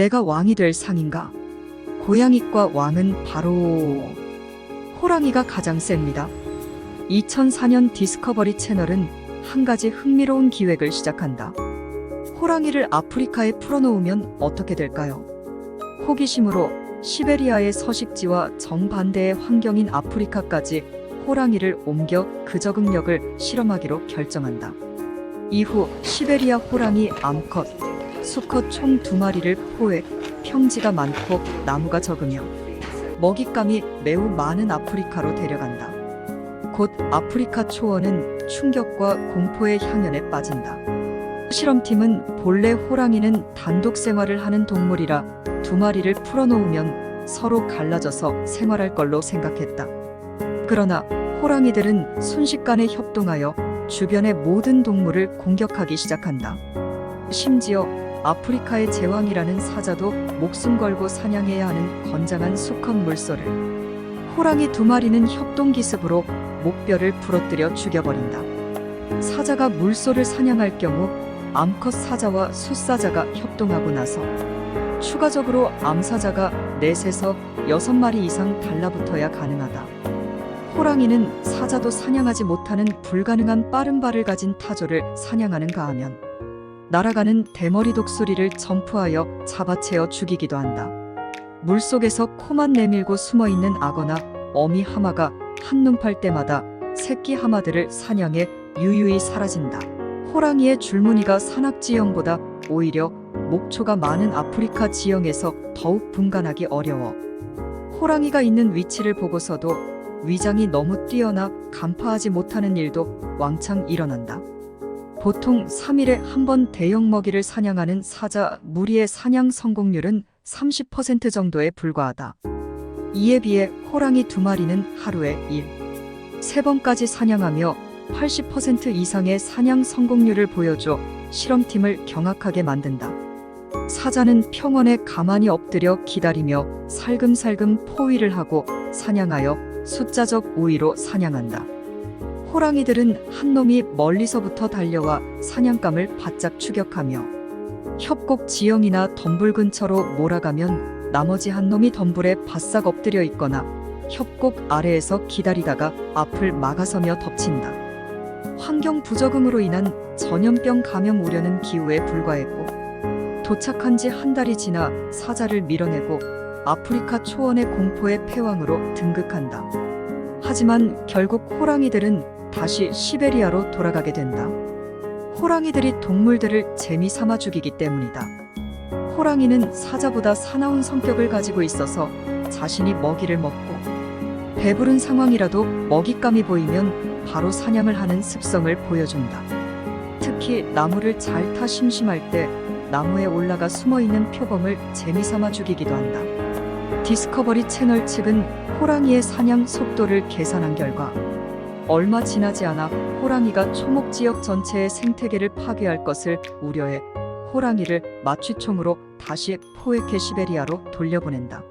내가 왕이 될 상인가? 고양이과 왕은 바로 호랑이가 가장 셉니다. 2004년 디스커버리 채널은 한 가지 흥미로운 기획을 시작한다. 호랑이를 아프리카에 풀어놓으면 어떻게 될까요? 호기심으로 시베리아의 서식지와 정반대의 환경인 아프리카까지 호랑이를 옮겨 그 적응력을 실험하기로 결정한다. 이후 시베리아 호랑이 암컷, 수컷 총 두 마리를 포획, 평지가 많고 나무가 적으며 먹잇감이 매우 많은 아프리카로 데려간다. 곧 아프리카 초원은 충격과 공포의 향연에 빠진다. 실험팀은 본래 호랑이는 단독 생활을 하는 동물이라 두 마리를 풀어놓으면 서로 갈라져서 생활할 걸로 생각했다. 그러나 호랑이들은 순식간에 협동하여 주변의 모든 동물을 공격하기 시작한다. 심지어 아프리카의 제왕이라는 사자도 목숨 걸고 사냥해야 하는 건장한 수컷 물소를 호랑이 두 마리는 협동 기습으로 목뼈를 부러뜨려 죽여버린다. 사자가 물소를 사냥할 경우 암컷 사자와 숫사자가 협동하고 나서 추가적으로 암사자가 넷에서 여섯 마리 이상 달라붙어야 가능하다. 호랑이는 사자도 사냥하지 못하는 불가능한 빠른 발을 가진 타조를 사냥하는가 하면 날아가는 대머리 독수리를 점프하여 잡아채어 죽이기도 한다. 물속에서 코만 내밀고 숨어 있는 악어나 어미 하마가 한눈 팔 때마다 새끼 하마들을 사냥해 유유히 사라진다. 호랑이의 줄무늬가 산악 지형보다 오히려 목초가 많은 아프리카 지형에서 더욱 분간하기 어려워. 호랑이가 있는 위치를 보고서도 위장이 너무 뛰어나 간파하지 못하는 일도 왕창 일어난다. 보통 3일에 한 번 대형 먹이를 사냥하는 사자 무리의 사냥 성공률은 30% 정도에 불과하다. 이에 비해 호랑이 두 마리는 하루에 1, 3번까지 사냥하며 80% 이상의 사냥 성공률을 보여줘 실험팀을 경악하게 만든다. 사자는 평원에 가만히 엎드려 기다리며 살금살금 포위를 하고 사냥하여 숫자적 우위로 사냥한다. 호랑이들은 한 놈이 멀리서부터 달려와 사냥감을 바짝 추격하며 협곡 지형이나 덤불 근처로 몰아가면 나머지 한 놈이 덤불에 바싹 엎드려 있거나 협곡 아래에서 기다리다가 앞을 막아서며 덮친다. 환경 부적응으로 인한 전염병 감염 우려는 기후에 불과했고 도착한 지 한 달이 지나 사자를 밀어내고 아프리카 초원의 공포의 패왕으로 등극한다. 하지만 결국 호랑이들은 다시 시베리아로 돌아가게 된다. 호랑이들이 동물들을 재미삼아 죽이기 때문이다. 호랑이는 사자보다 사나운 성격을 가지고 있어서 자신이 먹이를 먹고 배부른 상황이라도 먹잇감이 보이면 바로 사냥을 하는 습성을 보여준다. 특히 나무를 잘 타 심심할 때 나무에 올라가 숨어 있는 표범을 재미삼아 죽이기도 한다. 디스커버리 채널 측은 호랑이의 사냥 속도를 계산한 결과 얼마 지나지 않아 호랑이가 초목 지역 전체의 생태계를 파괴할 것을 우려해 호랑이를 마취총으로 다시 포획해 시베리아로 돌려보낸다.